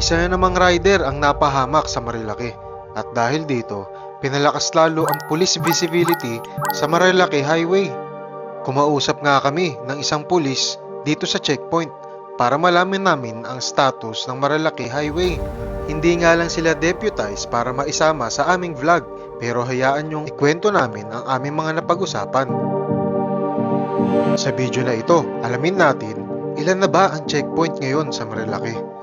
Isa na namang rider ang napahamak sa Marilaki at dahil dito, pinalakas lalo ang police visibility sa Marilaki Highway. Kumausap nga kami ng isang pulis dito sa checkpoint para malaman namin ang status ng Marilaki Highway. Hindi nga lang sila deputized para maisama sa aming vlog pero hayaan yung ikwento namin ang aming mga napag-usapan. Sa video na ito, alamin natin ilan na ba ang checkpoint ngayon sa Marilaki.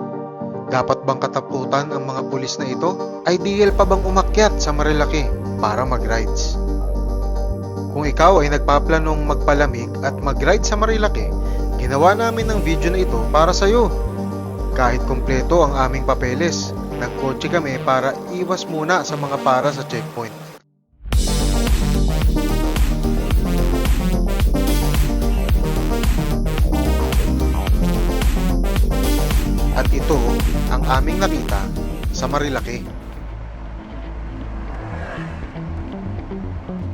Dapat bang katakutan ang mga pulis na ito? Ideal pa bang umakyat sa Marilaki para mag-rides? Kung ikaw ay nagpaplanong magpalamig at mag-ride sa Marilaki, ginawa namin ang video na ito para sa iyo. Kahit kumpleto ang aming papeles, nagkotse kami para iwas muna sa mga para sa checkpoint. Aming nakita sa Marilaki.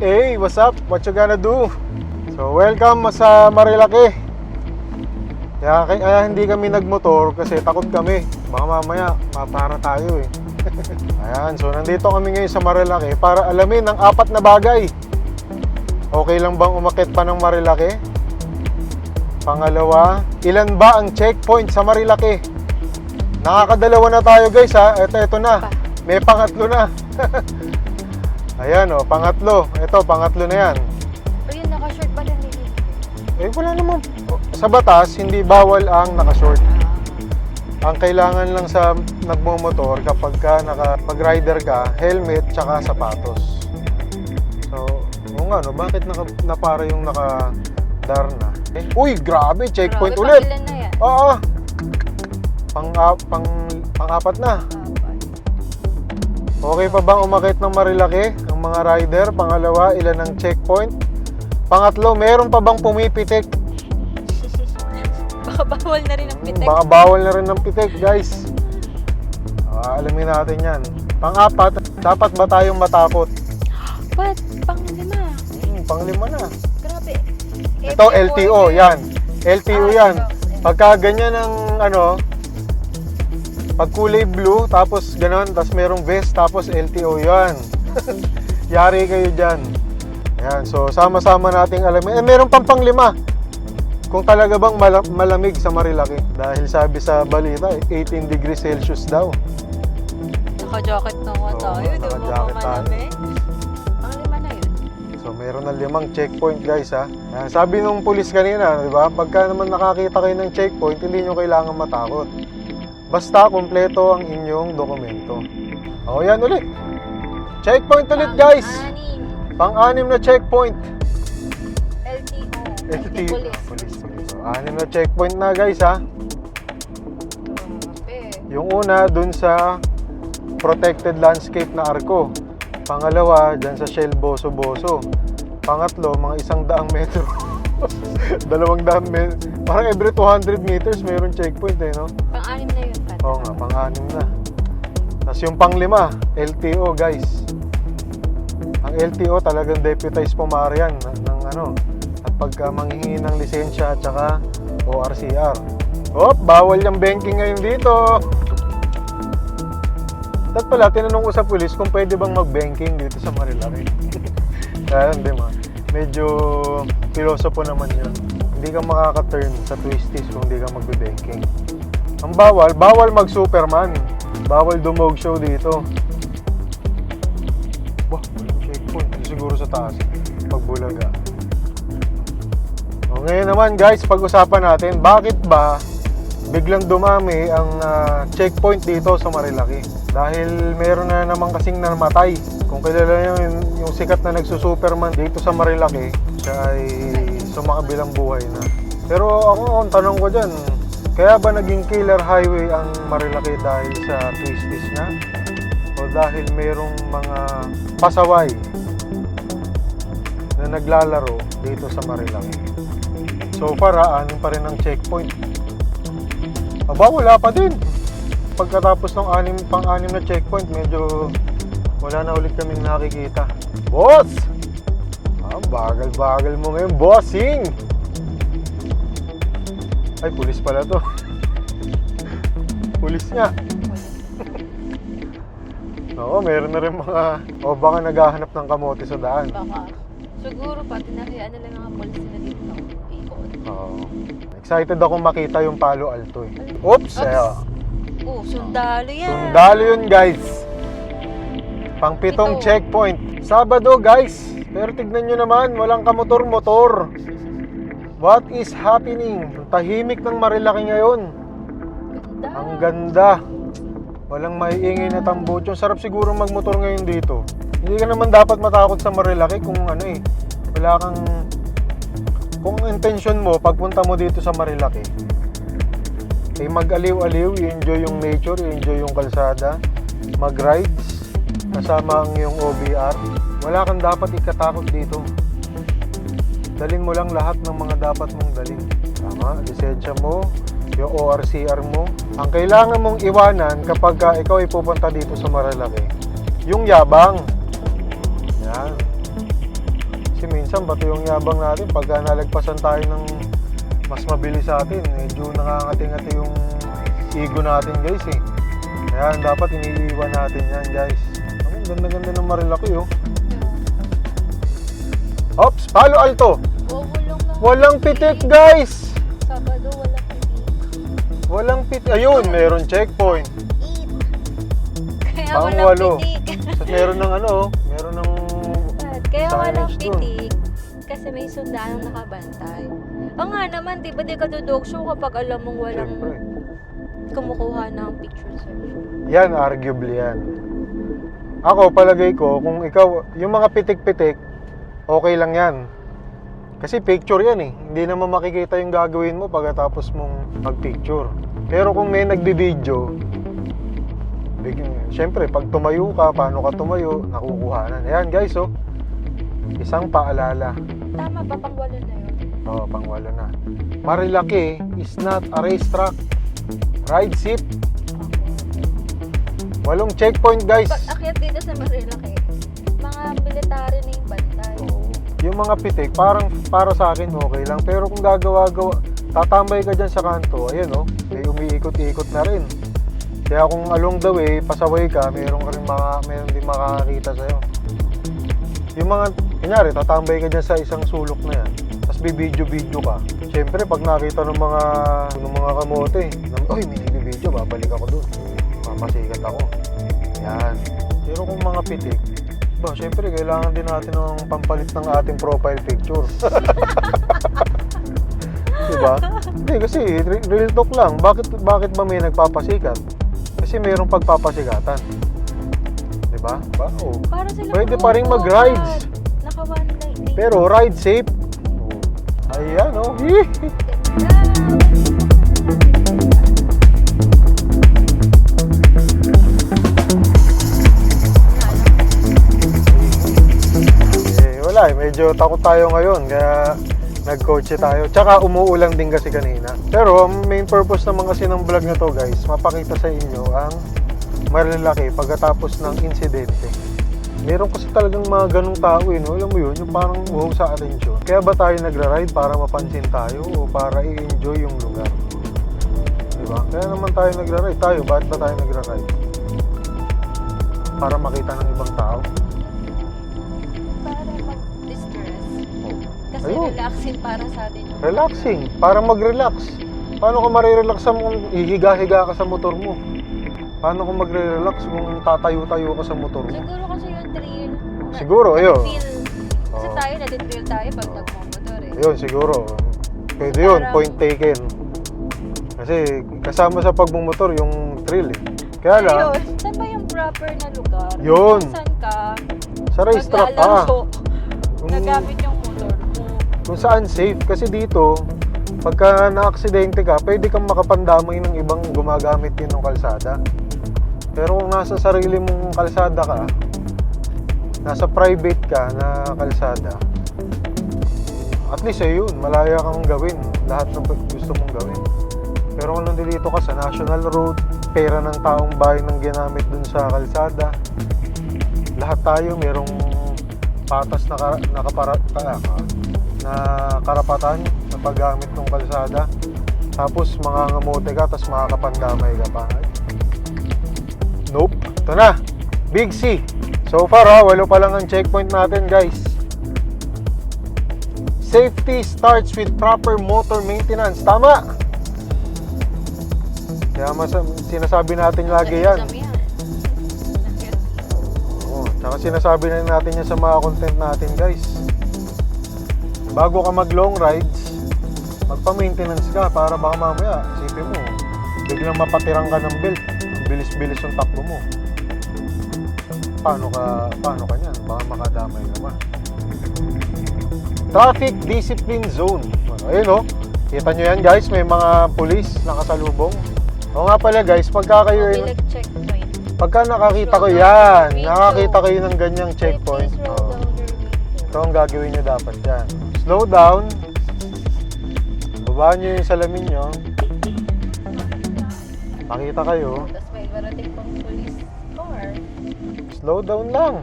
Hey, what's up? What you gonna do? So, welcome sa Marilaki. Kaya, kaya hindi kami nagmotor kasi takot kami. Baka mamaya, mapara tayo eh. Ayan, so nandito kami ngayon sa Marilaki para alamin ang apat na bagay. Okay lang bang umakit pa ng Marilaki? Pangalawa, ilan ba ang checkpoint sa Marilaki? Nakakadalawa na tayo guys ha. Ito, ito na. May pangatlo na. Ayan o, pangatlo. Ito, pangatlo na yan. Ayun, naka-short ba na nila? Eh, wala naman. Sa batas, hindi bawal ang nakashort. Ang kailangan lang sa nagmumotor kapag ka naka, pag-rider ka, helmet tsaka sapatos. So, oo nga no, bakit naka, napara yung naka-Darna? Eh, uy, grabe, checkpoint Grabe, ulit. pangilan na yan. Oo. Pang, ah, pang, pang-apat na. Okay pa bang umakit ng Marilaki ang mga rider? Pangalawa, ilan ang checkpoint? Pangatlo, meron pa bang pumipitik? Baka bawal na rin ang pitek. Baka bawal na rin ng pitik, guys. Ah, alamin natin yan. Pang-apat, dapat ba tayong matakot? Ba't? Pang lima. Hmm, panglima na. Grabe. Ito, LTO, yan. LTO Ah, yan. Pagka ganyan ang ano, pag kulay blue, tapos ganon, tapos merong vest, tapos LTO yan. Yari kayo dyan. Yan, so sama-sama nating alamin. Eh, meron pang panglima. Kung talaga bang mala- malamig sa Marilaki. Dahil sabi sa balita, eh, 18 degrees Celsius daw. Naka-jacket na nga Oo, tayo. Di ba naka-jacket tayo. malamig? Pang lima na yun. So meron na limang checkpoint guys ha. Yan, sabi nung pulis kanina, di ba? Pagka naman nakakita kayo ng checkpoint, hindi nyo kailangan matakot. Basta kumpleto ang inyong dokumento. O yan ulit. Checkpoint ulit guys. Pang-anim. Na checkpoint. LTO. LTO. Police. Police, anim na checkpoint na guys ha. Grabe. Yung una dun sa protected landscape na arko. Pangalawa, dyan sa Shell Boso Boso. Pangatlo, mga isang daang metro. Dalawang daang metro. Parang every 200 meters mayroon checkpoint eh, no? Pang-anim na. Tapos yung panglima, LTO guys. Ang LTO talagang deputized pumara yan ng, ng ano. At pagka manghihingi ng lisensya at saka ORCR. Hop, bawal yung banking ngayon dito. At pala, tinanong ko sa pulis kung pwede bang mag-banking dito sa Marilaki. Kaya hindi ma. Medyo pilosopo naman yun. Hindi ka makaka-turn sa twisties kung hindi ka magbe-banking. Ang bawal, bawal mag-superman. Bawal dumog show dito. Wah, checkpoint. Siguro sa taas. Pagbulaga. O, ngayon naman guys, pag-usapan natin, bakit ba biglang dumami ang ah, checkpoint dito sa Marilaki? Dahil meron na naman kasing namatay. Kung kilala nyo yung, yung sikat na nagsusuperman dito sa Marilaki, siya ay sumakabilang buhay na. Pero ako, ang tanong ko dyan, kaya ba naging killer highway ang Marilaki dahil sa twisties na? O dahil merong mga pasaway na naglalaro dito sa Marilaki? So far, ah, anim pa rin ang checkpoint. Aba, wala pa din. Pagkatapos ng anim, pang-anim na checkpoint, medyo wala na ulit kaming nakikita. Boss! Ah, bagal-bagal mo ngayon, bossing! Ay, pulis pala to. pulis nga. Oo, meron na rin mga... O baka naghahanap ng kamote sa daan. Baka. Siguro pa, tinahiyaan nila mga polis na dito. Ikot. Oo. Excited ako makita yung Palo Alto eh. Oops! Oops. Ayun. Oh, sundalo yan. Sundalo yun guys. Pang pitong Ito. checkpoint. Sabado guys. Pero tignan nyo naman, walang kamotor-motor. What is happening? Ang tahimik ng Marilaki ngayon. Ganda. Ang ganda. Walang maiingay na tambucho. Sarap siguro magmotor ngayon dito. Hindi ka naman dapat matakot sa Marilaki kung ano eh. Wala kang... Kung intention mo, pagpunta mo dito sa Marilaki, eh mag-aliw-aliw, i-enjoy yung nature, i-enjoy yung kalsada, mag-rides, kasama ang iyong OBR. Wala kang dapat ikatakot dito. Dalin mo lang lahat ng mga dapat mong dalin. Tama, lisensya mo, yung ORCR mo. Ang kailangan mong iwanan kapag ka ikaw ay pupunta dito sa Marilaki, yung yabang. Yan. Kasi minsan, bato yung yabang natin, pagka nalagpasan tayo ng mas mabilis sa atin, medyo nakangati-ngati yung ego natin guys eh. Kaya dapat iniiwan natin yan guys. Ang ganda-ganda ng Marilaki oh. Ops, Palo Alto. Oh, walang lang. Walang pitik guys. Sabado, walang pitik. Walang pit. Ayun, meron checkpoint. Kaya Pang walang walo. pitik. At meron ng ano, meron ng Kaya walang pitik. Kasi may sundalong nakabantay. O nga naman, di ba di ka dudog show kapag alam mong walang Siyempre. kumukuha ng picture sir? Yan, arguably yan. Ako, palagay ko, kung ikaw, yung mga pitik-pitik, okay lang yan. Kasi picture yan eh. Hindi naman makikita yung gagawin mo pagkatapos mong mag-picture. Pero kung may nagbibideo, syempre, pag tumayo ka, paano ka tumayo, nakukuhanan. Ayan guys, oh. Isang paalala. Tama ba pang walo na yun? Oo, pangwalo na. Marilaki is not a racetrack. Ride seat. Walong checkpoint, guys. Pag akyat dito sa Marilaki, mga military na yung bantay. Yung mga pitik, parang para sa akin okay lang. Pero kung gagawa-gawa, tatambay ka dyan sa kanto, ayan oh, may umiikot-ikot na rin. Kaya kung along the way, pasaway ka, meron ka rin mga, meron din makakakita sa'yo. Yung mga, kunyari, tatambay ka dyan sa isang sulok na yan, tapos bibidyo-video ka. Siyempre, pag nakita ng mga, ng mga kamote, ng, oy, may video, babalik ako doon. Mapasikat ako. Yan. Pero kung mga pitik, ba, syempre, kailangan din natin ng pampalit ng ating profile picture. diba? Hindi, kasi re- real talk lang. Bakit, bakit ba may nagpapasikat? Kasi mayroong pagpapasikatan. Diba? Ba? Oh. Para sila Pwede pa rin mag-rides. Naka one lane. Pero ride safe. Ayan, oh. eh. Medyo takot tayo ngayon. Kaya nag-coach tayo. Tsaka umuulan din kasi kanina. Pero ang main purpose naman kasi ng vlog na to guys, mapakita sa inyo ang malalaki pagkatapos ng insidente. Meron kasi talagang mga ganong tao eh, no? Alam mo yun, yung parang wow sa atensyon. Kaya ba tayo nagra-ride para mapansin tayo o para i-enjoy yung lugar? Diba? Kaya naman tayo nagra-ride. Tayo, bakit ba tayo nagra-ride? Para makita ng ibang tao. Kasi Ayun. relaxing para sa atin yung Relaxing, para mag-relax. Paano ka marirelax sa kung hihiga-higa ka sa motor mo? Paano kung magre-relax kung tatayo-tayo ka sa motor mo? Siguro kasi yung thrill. na- Siguro, ayun. Feel. Kasi Oo. tayo, naditrill tayo pag nagmamotor eh. Yun, siguro. Pwede yun, Parang- point taken. Kasi kasama sa pagmumotor yung thrill eh. Kaya lang, Ayun, saan ba yung proper na lugar? Yun. Saan ka sa racetrack pa. maglalaro, Kung, nagamit yung. Kung saan safe. Kasi dito, pagka na-aksidente ka, pwede kang makapandamay ng ibang gumagamit din ng kalsada. Pero kung nasa sarili mong kalsada ka, nasa private ka na kalsada, at least eh yun, malaya kang gawin lahat ng gusto mong gawin. Pero kung nandito ka sa national road, pera ng taong bayan ng ginamit dun sa kalsada, lahat tayo merong patas na, ka, nakapara, ka, ka- na karapatan sa paggamit ng kalsada. Tapos mga ngamote ka, tapos makakapandamay ka pa. Nope. Ito na. Big C. So far ha, walo pa lang ang checkpoint natin guys. Safety starts with proper motor maintenance. Tama! Kaya mas, sinasabi natin lagi yan. Oo, tsaka sinasabi na natin yan sa mga content natin guys. Bago ka mag long rides, magpa-maintenance ka para baka mamaya, isipin mo, biglang mapatirang ka ng belt. Ang bilis-bilis yung takbo mo. Paano ka, paano ka niyan? Baka makadamay naman. Traffic Discipline Zone. Ayun o. Kita nyo yan guys, may mga pulis nakasalubong. O nga pala guys, pagka kayo ay Mobilec checkpoint. Pagka nakakita ko yan, nakakita kayo ng ganyang checkpoint. Ito ang gagawin nyo dapat yan. Slow down. Babaan nyo yung salamin nyo. Makita kayo. Tapos may barating pang police car. Slow down lang.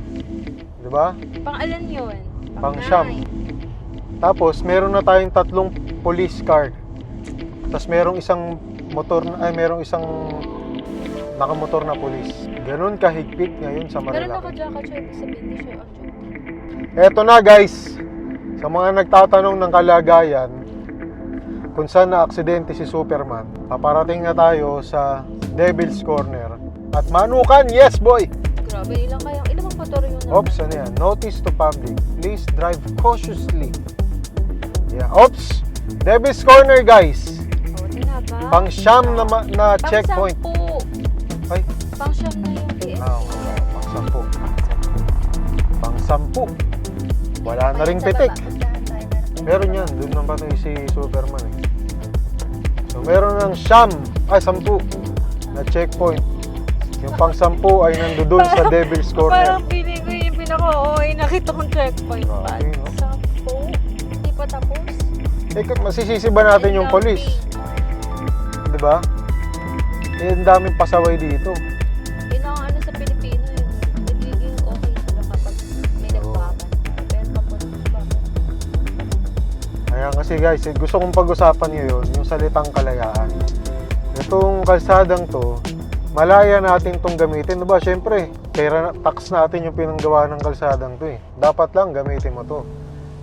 Di ba? Pang alan yun? Pang siyam. Tapos, meron na tayong tatlong police car. Tapos, merong isang motor ay, merong isang nakamotor na police. Ganon kahigpit ngayon sa Pero Marilaki. naka-jacket siya, ibig sabihin hindi siya. Eto na guys, sa mga nagtatanong ng kalagayan kung saan na aksidente si Superman, paparating na tayo sa Devil's Corner. At manukan, yes boy! Grabe, ilang kayang, ilang bang motor yun? naman? Oops, ano yan? Notice to public, please drive cautiously. Yeah, oops! Devil's Corner guys! Oh, tinaba. Pang siyam na, ma- na Pang checkpoint. sampu. Ay, Pang siyam na ah, wala. pang sampu. Pang sampu. Wala na ring pitik. Meron yan, doon naman patay si Superman eh. So meron ng siyam, ay sampu na checkpoint. Yung pang sampu ay nandoon sa Devil's Corner. Parang feeling ko yung pinaka-OA nakita kong checkpoint pa. Grabe, no? Sampu. Hindi pa tapos. Eh, masisisi ba natin yung polis? Di ba? Eh, ang daming pasaway dito. Kasi guys, eh, gusto kong pag-usapan ngayon yung salitang kalayaan. Itong kalsadang to, malaya natin tong gamitin. Diba, syempre, pera tax natin yung pinanggawa ng kalsadang to eh. Dapat lang gamitin mo to.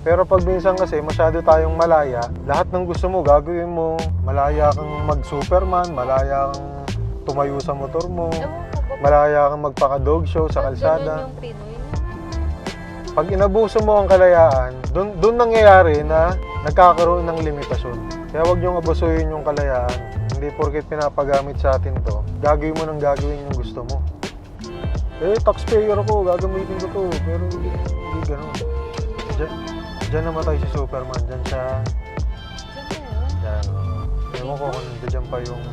Pero pag minsan kasi masyado tayong malaya, lahat ng gusto mo gagawin mo. Malaya kang mag-superman, malaya kang tumayo sa motor mo, malaya kang magpaka-dog show sa kalsada. Yung Pinoy. Pag inabuso mo ang kalayaan, doon doon nangyayari na nagkakaroon ng limitasyon. Kaya huwag niyong abusuhin yung kalayaan. Hindi porket pinapagamit sa atin to, gagawin mo nang gagawin yung gusto mo. Eh, taxpayer ako, gagamitin ko to. Pero hindi, hindi ganun. Diyan, diyan namatay si Superman. Diyan siya, diyan. Ewan ko kung diyan pa yung...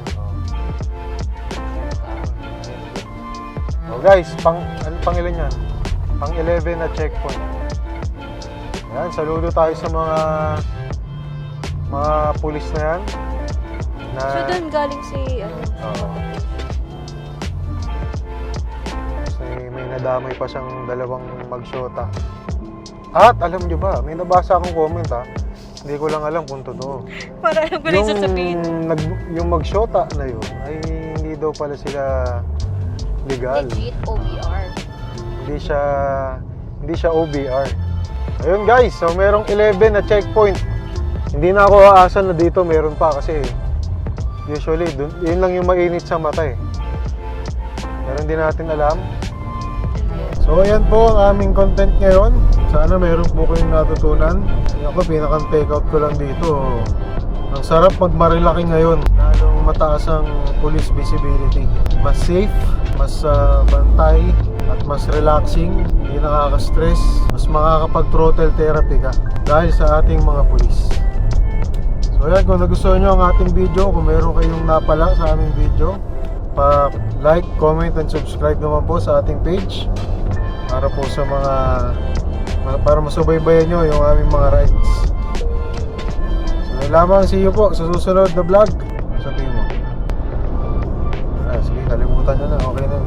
Oh, guys, pang, ano pang ilan yan? Pang 11 na checkpoint. Ayan, saludo tayo sa mga mga pulis na yan. Na, So doon galing si ano? Oo. may, may nadamay pa siyang dalawang magsyota. At alam nyo ba, may nabasa akong comment ha. Hindi ko lang alam kung totoo. Para alam ko yung sasabihin. nag, yung magsyota na yun ay hindi daw pala sila legal. Legit OBR. Hindi siya hindi siya OBR. Ayun guys, so merong 11 na checkpoint. Hindi na ako aasan na dito meron pa kasi usually dun, yun lang yung mainit sa mata eh. Pero hindi natin alam. So ayan po ang aming content ngayon. Sana meron po kayong natutunan. Ako pinakang take out ko lang dito. Ang sarap magmarilaki ngayon. Lalong mataas ang police visibility. Mas safe, mas ah, bantay, at mas relaxing. Hindi nakaka-stress. Mas makakapag-throttle therapy ka dahil sa ating mga police. So ayan, kung nagustuhan nyo ang ating video, kung meron kayong napala sa aming video, pa-like, comment, and subscribe naman po sa ating page para po sa mga para masubaybayan nyo yung aming mga rides. So lamang, see you po sa susunod na vlog. Sabihin mo. Ah, sige, kalimutan nyo na, okay na.